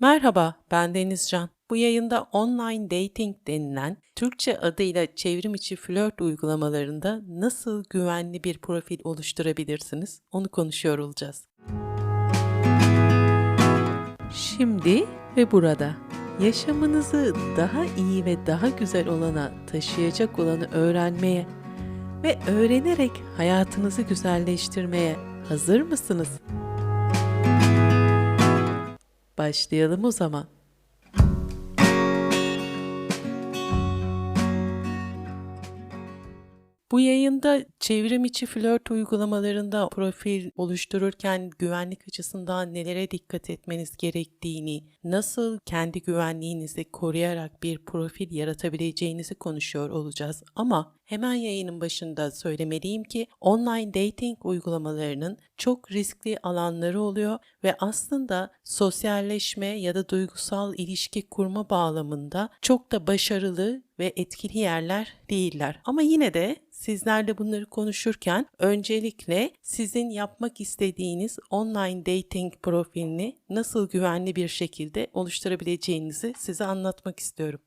Merhaba, ben Denizcan. Bu yayında online dating denilen Türkçe adıyla çevrim içi flört uygulamalarında nasıl güvenli bir profil oluşturabilirsiniz? Onu konuşuyor olacağız. Şimdi ve burada yaşamınızı daha iyi ve daha güzel olana taşıyacak olanı öğrenmeye ve öğrenerek hayatınızı güzelleştirmeye hazır mısınız? Başlayalım o zaman. Bu yayında çevrim içi flört uygulamalarında profil oluştururken güvenlik açısından nelere dikkat etmeniz gerektiğini, nasıl kendi güvenliğinizi koruyarak bir profil yaratabileceğinizi konuşuyor olacağız. Ama hemen yayının başında söylemeliyim ki online dating uygulamalarının çok riskli alanları oluyor ve aslında sosyalleşme ya da duygusal ilişki kurma bağlamında çok da başarılı ve etkili yerler değiller. Ama yine de sizlerle bunları konuşurken öncelikle sizin yapmak istediğiniz online dating profilini nasıl güvenli bir şekilde oluşturabileceğinizi size anlatmak istiyorum.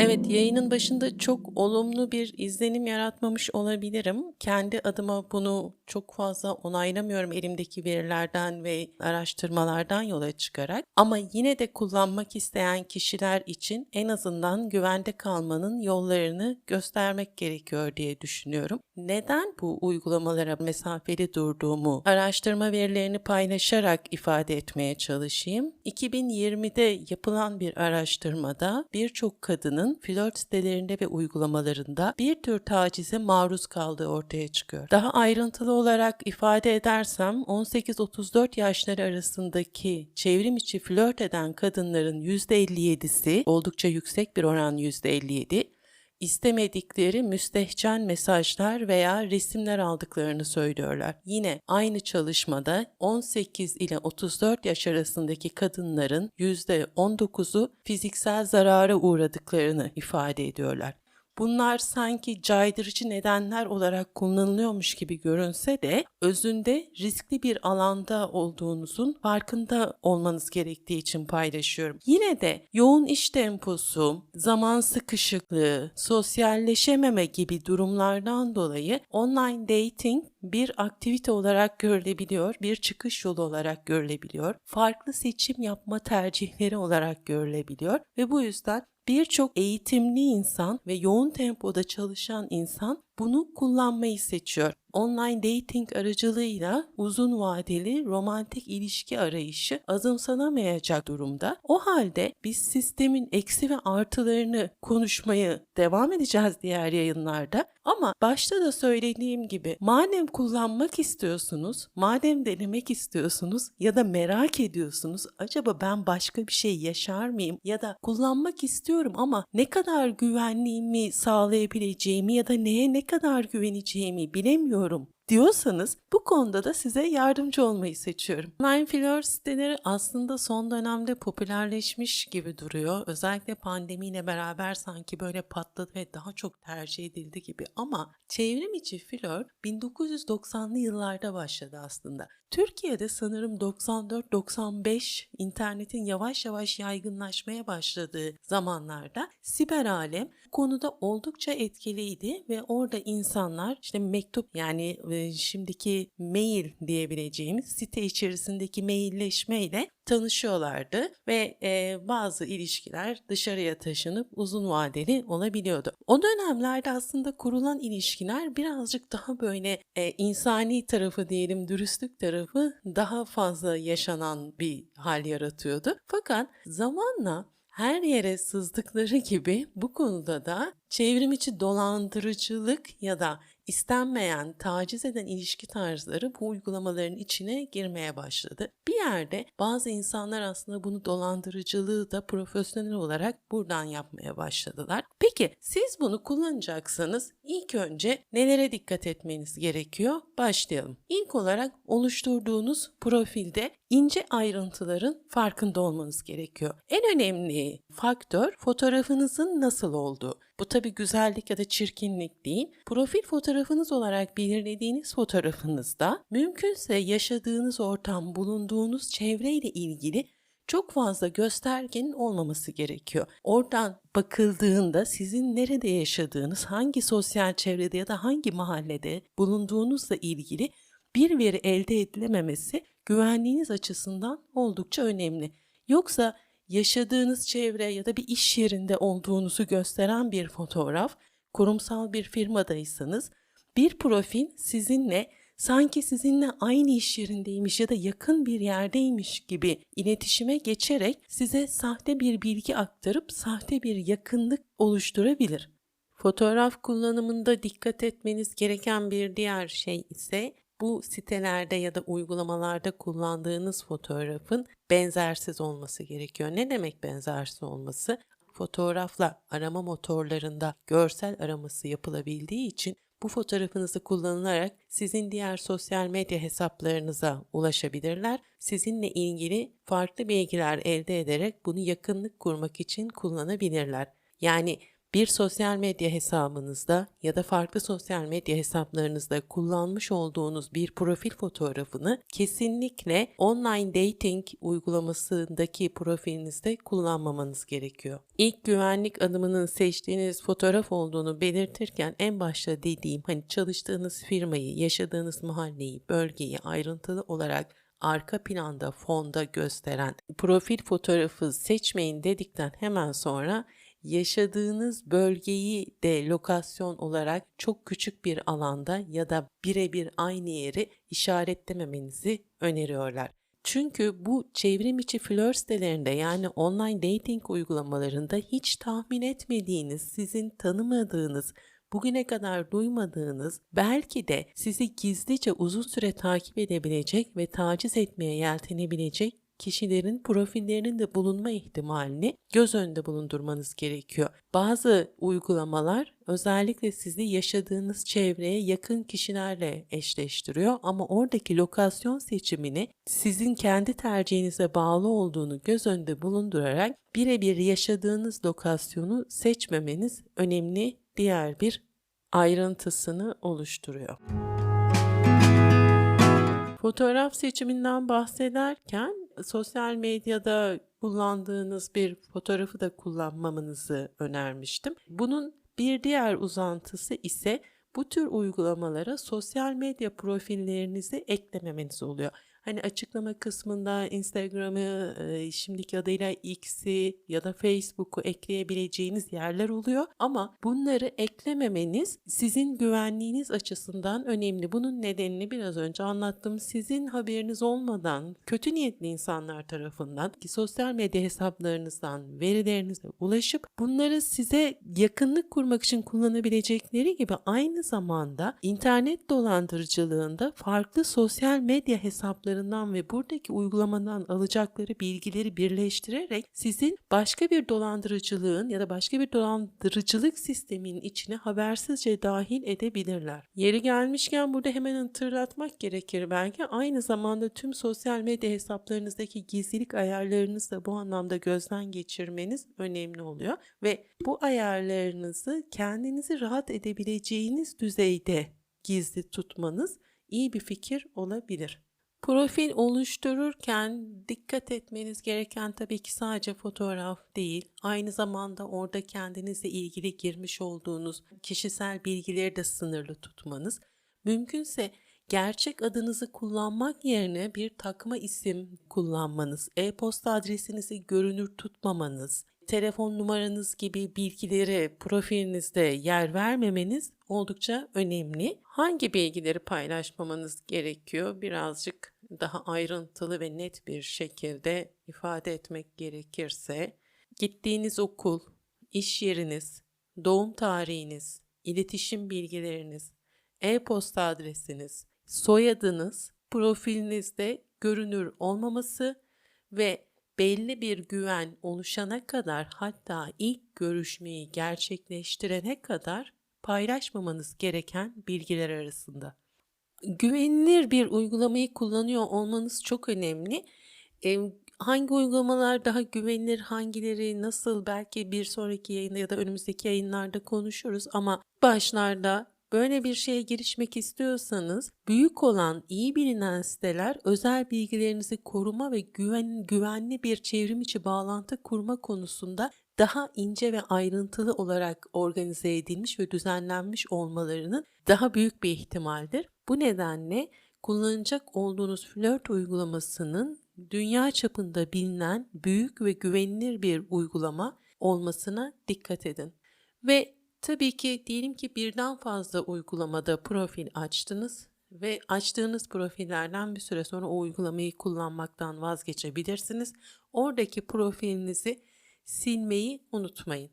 Evet, yayının başında çok olumlu bir izlenim yaratmamış olabilirim. Kendi adıma bunu çok fazla onaylamıyorum elimdeki verilerden ve araştırmalardan yola çıkarak. Ama yine de kullanmak isteyen kişiler için en azından güvende kalmanın yollarını göstermek gerekiyor diye düşünüyorum. Neden bu uygulamalara mesafeli durduğumu araştırma verilerini paylaşarak ifade etmeye çalışayım. 2020'de yapılan bir araştırmada birçok kadının flört sitelerinde ve uygulamalarında bir tür tacize maruz kaldığı ortaya çıkıyor. Daha ayrıntılı olarak ifade edersem 18-34 yaşları arasındaki çevrim içi flört eden kadınların %57'si oldukça yüksek bir oran %57 istemedikleri müstehcen mesajlar veya resimler aldıklarını söylüyorlar. Yine aynı çalışmada 18 ile 34 yaş arasındaki kadınların %19'u fiziksel zarara uğradıklarını ifade ediyorlar. Bunlar sanki caydırıcı nedenler olarak kullanılıyormuş gibi görünse de özünde riskli bir alanda olduğunuzun farkında olmanız gerektiği için paylaşıyorum. Yine de yoğun iş temposu, zaman sıkışıklığı, sosyalleşememe gibi durumlardan dolayı online dating bir aktivite olarak görülebiliyor, bir çıkış yolu olarak görülebiliyor, farklı seçim yapma tercihleri olarak görülebiliyor ve bu yüzden birçok eğitimli insan ve yoğun tempoda çalışan insan bunu kullanmayı seçiyor. Online dating aracılığıyla uzun vadeli romantik ilişki arayışı azımsanamayacak durumda. O halde biz sistemin eksi ve artılarını konuşmayı devam edeceğiz diğer yayınlarda. Ama başta da söylediğim gibi madem kullanmak istiyorsunuz, madem denemek istiyorsunuz ya da merak ediyorsunuz acaba ben başka bir şey yaşar mıyım ya da kullanmak istiyorum ama ne kadar güvenliğimi sağlayabileceğimi ya da neye ne kadar güveneceğimi bilemiyorum diyorsanız bu konuda da size yardımcı olmayı seçiyorum. Online flört siteleri aslında son dönemde popülerleşmiş gibi duruyor. Özellikle pandemiyle beraber sanki böyle patladı ve daha çok tercih edildi gibi ama çevrim içi flört 1990'lı yıllarda başladı aslında. Türkiye'de sanırım 94-95 internetin yavaş yavaş yaygınlaşmaya başladığı zamanlarda siber alem konuda oldukça etkiliydi ve orada insanlar işte mektup yani şimdiki mail diyebileceğimiz site içerisindeki mailleşmeyle tanışıyorlardı ve e, bazı ilişkiler dışarıya taşınıp uzun vadeli olabiliyordu. O dönemlerde aslında kurulan ilişkiler birazcık daha böyle e, insani tarafı diyelim dürüstlük tarafı daha fazla yaşanan bir hal yaratıyordu. Fakat zamanla her yere sızdıkları gibi bu konuda da çevrim içi dolandırıcılık ya da istenmeyen, taciz eden ilişki tarzları bu uygulamaların içine girmeye başladı. Bir yerde bazı insanlar aslında bunu dolandırıcılığı da profesyonel olarak buradan yapmaya başladılar. Peki siz bunu kullanacaksanız ilk önce nelere dikkat etmeniz gerekiyor? Başlayalım. İlk olarak oluşturduğunuz profilde ince ayrıntıların farkında olmanız gerekiyor. En önemli faktör fotoğrafınızın nasıl olduğu. Bu tabi güzellik ya da çirkinlik değil. Profil fotoğrafınız olarak belirlediğiniz fotoğrafınızda mümkünse yaşadığınız ortam, bulunduğunuz çevreyle ilgili çok fazla göstergenin olmaması gerekiyor. Oradan bakıldığında sizin nerede yaşadığınız, hangi sosyal çevrede ya da hangi mahallede bulunduğunuzla ilgili bir veri elde edilememesi güvenliğiniz açısından oldukça önemli. Yoksa yaşadığınız çevre ya da bir iş yerinde olduğunuzu gösteren bir fotoğraf, kurumsal bir firmadaysanız bir profil sizinle sanki sizinle aynı iş yerindeymiş ya da yakın bir yerdeymiş gibi iletişime geçerek size sahte bir bilgi aktarıp sahte bir yakınlık oluşturabilir. Fotoğraf kullanımında dikkat etmeniz gereken bir diğer şey ise bu sitelerde ya da uygulamalarda kullandığınız fotoğrafın benzersiz olması gerekiyor. Ne demek benzersiz olması? Fotoğrafla arama motorlarında görsel araması yapılabildiği için bu fotoğrafınızı kullanılarak sizin diğer sosyal medya hesaplarınıza ulaşabilirler. Sizinle ilgili farklı bilgiler elde ederek bunu yakınlık kurmak için kullanabilirler. Yani bir sosyal medya hesabınızda ya da farklı sosyal medya hesaplarınızda kullanmış olduğunuz bir profil fotoğrafını kesinlikle online dating uygulamasındaki profilinizde kullanmamanız gerekiyor. İlk güvenlik adımının seçtiğiniz fotoğraf olduğunu belirtirken en başta dediğim hani çalıştığınız firmayı, yaşadığınız mahalleyi, bölgeyi ayrıntılı olarak arka planda fonda gösteren profil fotoğrafı seçmeyin dedikten hemen sonra yaşadığınız bölgeyi de lokasyon olarak çok küçük bir alanda ya da birebir aynı yeri işaretlememenizi öneriyorlar. Çünkü bu çevrim içi flör sitelerinde yani online dating uygulamalarında hiç tahmin etmediğiniz, sizin tanımadığınız, bugüne kadar duymadığınız, belki de sizi gizlice uzun süre takip edebilecek ve taciz etmeye yeltenebilecek kişilerin profillerinin de bulunma ihtimalini göz önünde bulundurmanız gerekiyor. Bazı uygulamalar özellikle sizi yaşadığınız çevreye yakın kişilerle eşleştiriyor ama oradaki lokasyon seçimini sizin kendi tercihinize bağlı olduğunu göz önünde bulundurarak birebir yaşadığınız lokasyonu seçmemeniz önemli diğer bir ayrıntısını oluşturuyor. Fotoğraf seçiminden bahsederken sosyal medyada kullandığınız bir fotoğrafı da kullanmamanızı önermiştim. Bunun bir diğer uzantısı ise bu tür uygulamalara sosyal medya profillerinizi eklememeniz oluyor. Hani açıklama kısmında Instagram'ı, e, şimdiki adıyla X'i ya da Facebook'u ekleyebileceğiniz yerler oluyor. Ama bunları eklememeniz sizin güvenliğiniz açısından önemli. Bunun nedenini biraz önce anlattım. Sizin haberiniz olmadan kötü niyetli insanlar tarafından ki sosyal medya hesaplarınızdan verilerinize ulaşıp bunları size yakınlık kurmak için kullanabilecekleri gibi aynı zamanda internet dolandırıcılığında farklı sosyal medya hesapları hesaplarından ve buradaki uygulamadan alacakları bilgileri birleştirerek sizin başka bir dolandırıcılığın ya da başka bir dolandırıcılık sisteminin içine habersizce dahil edebilirler. Yeri gelmişken burada hemen hatırlatmak gerekir belki aynı zamanda tüm sosyal medya hesaplarınızdaki gizlilik ayarlarınızı da bu anlamda gözden geçirmeniz önemli oluyor ve bu ayarlarınızı kendinizi rahat edebileceğiniz düzeyde gizli tutmanız iyi bir fikir olabilir. Profil oluştururken dikkat etmeniz gereken tabii ki sadece fotoğraf değil, aynı zamanda orada kendinizle ilgili girmiş olduğunuz kişisel bilgileri de sınırlı tutmanız. Mümkünse gerçek adınızı kullanmak yerine bir takma isim kullanmanız, e-posta adresinizi görünür tutmamanız, telefon numaranız gibi bilgileri profilinizde yer vermemeniz oldukça önemli. Hangi bilgileri paylaşmamanız gerekiyor? Birazcık daha ayrıntılı ve net bir şekilde ifade etmek gerekirse gittiğiniz okul, iş yeriniz, doğum tarihiniz, iletişim bilgileriniz, e-posta adresiniz, soyadınız profilinizde görünür olmaması ve belli bir güven oluşana kadar hatta ilk görüşmeyi gerçekleştirene kadar paylaşmamanız gereken bilgiler arasında. Güvenilir bir uygulamayı kullanıyor olmanız çok önemli. E, hangi uygulamalar daha güvenilir, hangileri nasıl belki bir sonraki yayında ya da önümüzdeki yayınlarda konuşuruz ama başlarda Böyle bir şeye girişmek istiyorsanız büyük olan iyi bilinen siteler özel bilgilerinizi koruma ve güven, güvenli bir çevrim içi bağlantı kurma konusunda daha ince ve ayrıntılı olarak organize edilmiş ve düzenlenmiş olmalarının daha büyük bir ihtimaldir. Bu nedenle kullanacak olduğunuz flört uygulamasının dünya çapında bilinen büyük ve güvenilir bir uygulama olmasına dikkat edin. Ve tabii ki diyelim ki birden fazla uygulamada profil açtınız ve açtığınız profillerden bir süre sonra o uygulamayı kullanmaktan vazgeçebilirsiniz. Oradaki profilinizi silmeyi unutmayın.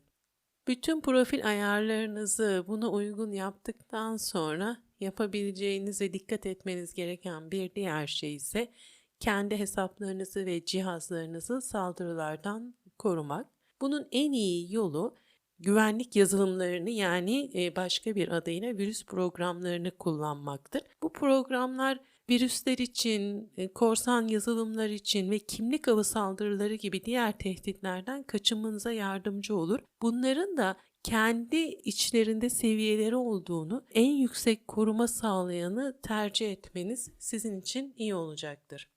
Bütün profil ayarlarınızı buna uygun yaptıktan sonra yapabileceğiniz ve dikkat etmeniz gereken bir diğer şey ise kendi hesaplarınızı ve cihazlarınızı saldırılardan korumak. Bunun en iyi yolu güvenlik yazılımlarını yani e, başka bir adıyla virüs programlarını kullanmaktır. Bu programlar virüsler için, e, korsan yazılımlar için ve kimlik avı saldırıları gibi diğer tehditlerden kaçınmanıza yardımcı olur. Bunların da kendi içlerinde seviyeleri olduğunu, en yüksek koruma sağlayanı tercih etmeniz sizin için iyi olacaktır.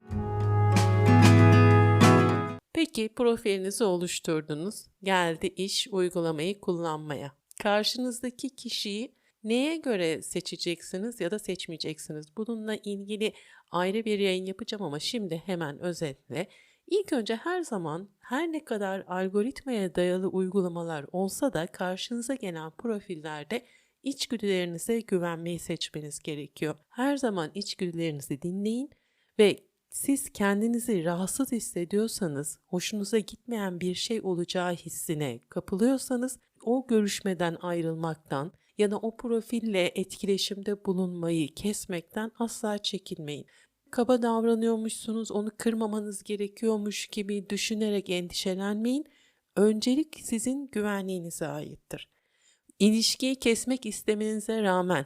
Peki profilinizi oluşturdunuz. Geldi iş uygulamayı kullanmaya. Karşınızdaki kişiyi neye göre seçeceksiniz ya da seçmeyeceksiniz? Bununla ilgili ayrı bir yayın yapacağım ama şimdi hemen özetle. İlk önce her zaman her ne kadar algoritmaya dayalı uygulamalar olsa da karşınıza gelen profillerde içgüdülerinize güvenmeyi seçmeniz gerekiyor. Her zaman içgüdülerinizi dinleyin ve siz kendinizi rahatsız hissediyorsanız, hoşunuza gitmeyen bir şey olacağı hissine kapılıyorsanız o görüşmeden ayrılmaktan ya da o profille etkileşimde bulunmayı kesmekten asla çekinmeyin. Kaba davranıyormuşsunuz, onu kırmamanız gerekiyormuş gibi düşünerek endişelenmeyin. Öncelik sizin güvenliğinize aittir. İlişkiyi kesmek istemenize rağmen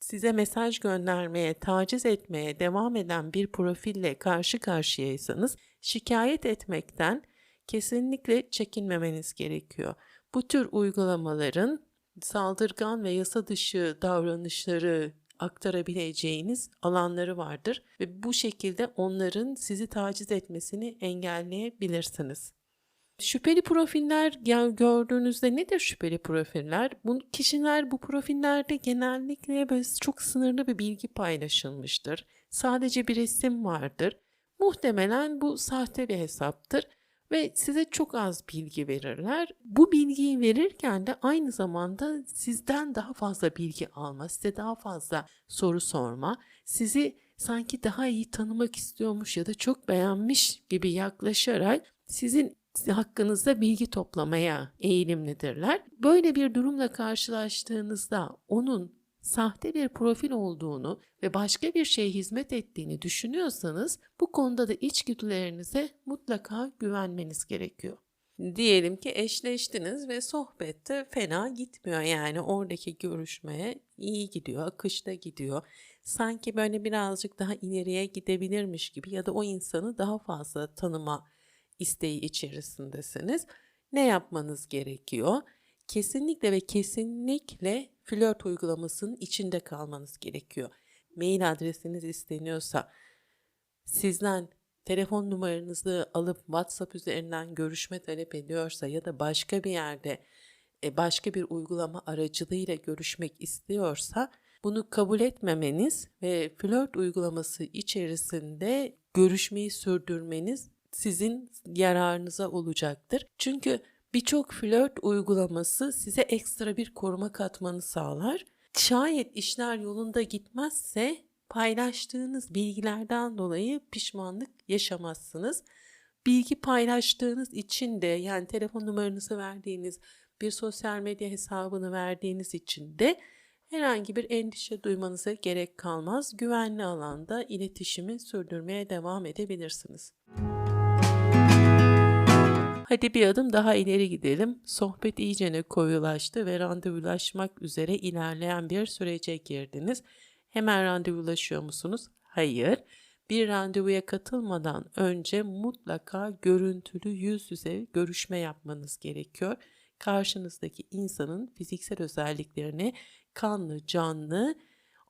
size mesaj göndermeye, taciz etmeye devam eden bir profille karşı karşıyaysanız şikayet etmekten kesinlikle çekinmemeniz gerekiyor. Bu tür uygulamaların saldırgan ve yasa dışı davranışları aktarabileceğiniz alanları vardır ve bu şekilde onların sizi taciz etmesini engelleyebilirsiniz. Şüpheli profiller gördüğünüzde nedir şüpheli profiller? Bu kişiler bu profillerde genellikle böyle çok sınırlı bir bilgi paylaşılmıştır. Sadece bir resim vardır. Muhtemelen bu sahte bir hesaptır ve size çok az bilgi verirler. Bu bilgiyi verirken de aynı zamanda sizden daha fazla bilgi alma, size daha fazla soru sorma, sizi sanki daha iyi tanımak istiyormuş ya da çok beğenmiş gibi yaklaşarak sizin hakkınızda bilgi toplamaya eğilimlidirler. Böyle bir durumla karşılaştığınızda onun sahte bir profil olduğunu ve başka bir şeye hizmet ettiğini düşünüyorsanız bu konuda da içgüdülerinize mutlaka güvenmeniz gerekiyor. Diyelim ki eşleştiniz ve sohbette fena gitmiyor yani oradaki görüşmeye iyi gidiyor, akışta gidiyor. Sanki böyle birazcık daha ileriye gidebilirmiş gibi ya da o insanı daha fazla tanıma isteği içerisindesiniz. Ne yapmanız gerekiyor? Kesinlikle ve kesinlikle flört uygulamasının içinde kalmanız gerekiyor. Mail adresiniz isteniyorsa sizden telefon numaranızı alıp WhatsApp üzerinden görüşme talep ediyorsa ya da başka bir yerde e, başka bir uygulama aracılığıyla görüşmek istiyorsa bunu kabul etmemeniz ve flört uygulaması içerisinde görüşmeyi sürdürmeniz sizin yararınıza olacaktır. Çünkü birçok flört uygulaması size ekstra bir koruma katmanı sağlar. Şayet işler yolunda gitmezse paylaştığınız bilgilerden dolayı pişmanlık yaşamazsınız. Bilgi paylaştığınız için de yani telefon numaranızı verdiğiniz bir sosyal medya hesabını verdiğiniz için de herhangi bir endişe duymanıza gerek kalmaz. Güvenli alanda iletişimi sürdürmeye devam edebilirsiniz. Hadi bir adım daha ileri gidelim. Sohbet iyicene koyulaştı ve randevulaşmak üzere ilerleyen bir sürece girdiniz. Hemen randevulaşıyor musunuz? Hayır. Bir randevuya katılmadan önce mutlaka görüntülü yüz yüze görüşme yapmanız gerekiyor. karşınızdaki insanın fiziksel özelliklerini kanlı canlı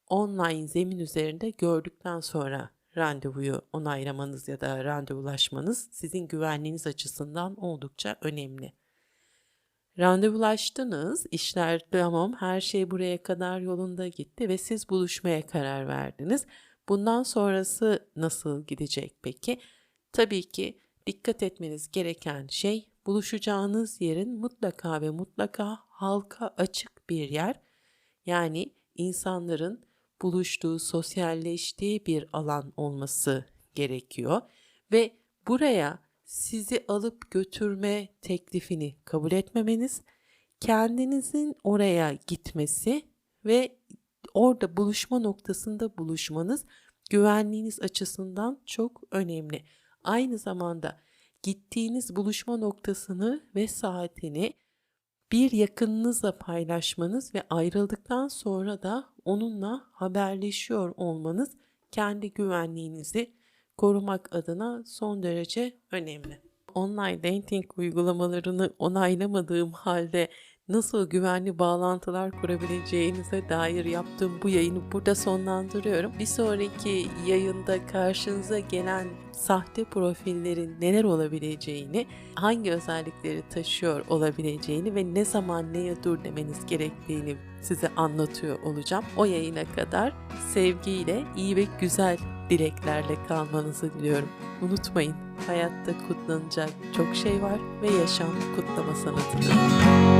online zemin üzerinde gördükten sonra randevuyu onaylamanız ya da randevulaşmanız sizin güvenliğiniz açısından oldukça önemli. Randevulaştınız, işler tamam, her şey buraya kadar yolunda gitti ve siz buluşmaya karar verdiniz. Bundan sonrası nasıl gidecek peki? Tabii ki dikkat etmeniz gereken şey buluşacağınız yerin mutlaka ve mutlaka halka açık bir yer. Yani insanların buluştuğu, sosyalleştiği bir alan olması gerekiyor ve buraya sizi alıp götürme teklifini kabul etmemeniz, kendinizin oraya gitmesi ve orada buluşma noktasında buluşmanız güvenliğiniz açısından çok önemli. Aynı zamanda gittiğiniz buluşma noktasını ve saatini bir yakınınızla paylaşmanız ve ayrıldıktan sonra da onunla haberleşiyor olmanız kendi güvenliğinizi korumak adına son derece önemli. Online dating uygulamalarını onaylamadığım halde nasıl güvenli bağlantılar kurabileceğinize dair yaptığım bu yayını burada sonlandırıyorum. Bir sonraki yayında karşınıza gelen sahte profillerin neler olabileceğini, hangi özellikleri taşıyor olabileceğini ve ne zaman neye dur demeniz gerektiğini size anlatıyor olacağım. O yayına kadar sevgiyle, iyi ve güzel dileklerle kalmanızı diliyorum. Unutmayın, hayatta kutlanacak çok şey var ve yaşam kutlama sanatıdır.